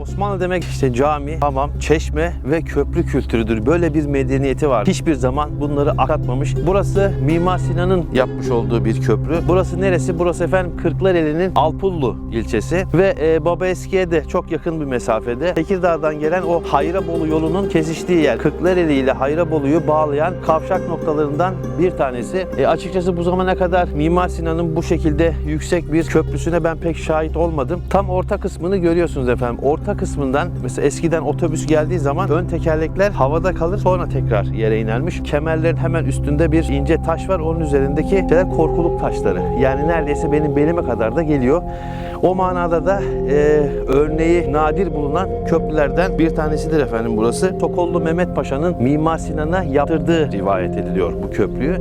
Osmanlı demek işte cami, hamam, çeşme ve köprü kültürüdür. Böyle bir medeniyeti var. Hiçbir zaman bunları aklatmamış. Burası Mimar Sinan'ın yapmış olduğu bir köprü. Burası neresi? Burası efendim Kırklareli'nin Alpullu ilçesi ve e, Baba Eski'ye de çok yakın bir mesafede. Tekirdağ'dan gelen o Hayrabolu yolunun kesiştiği yer. Kırklareli ile Hayrabolu'yu bağlayan kavşak noktalarından bir tanesi. E, açıkçası bu zamana kadar Mimar Sinan'ın bu şekilde yüksek bir köprüsüne ben pek şahit olmadım. Tam orta kısmını görüyorsunuz efendim. Orta kısmından mesela eskiden otobüs geldiği zaman ön tekerlekler havada kalır sonra tekrar yere inermiş. Kemerlerin hemen üstünde bir ince taş var. Onun üzerindeki şeyler korkuluk taşları. Yani neredeyse benim belime kadar da geliyor. O manada da e, örneği nadir bulunan köprülerden bir tanesidir efendim burası. Tokollu Mehmet Paşa'nın Mimar Sinan'a yaptırdığı rivayet ediliyor bu köprüyü.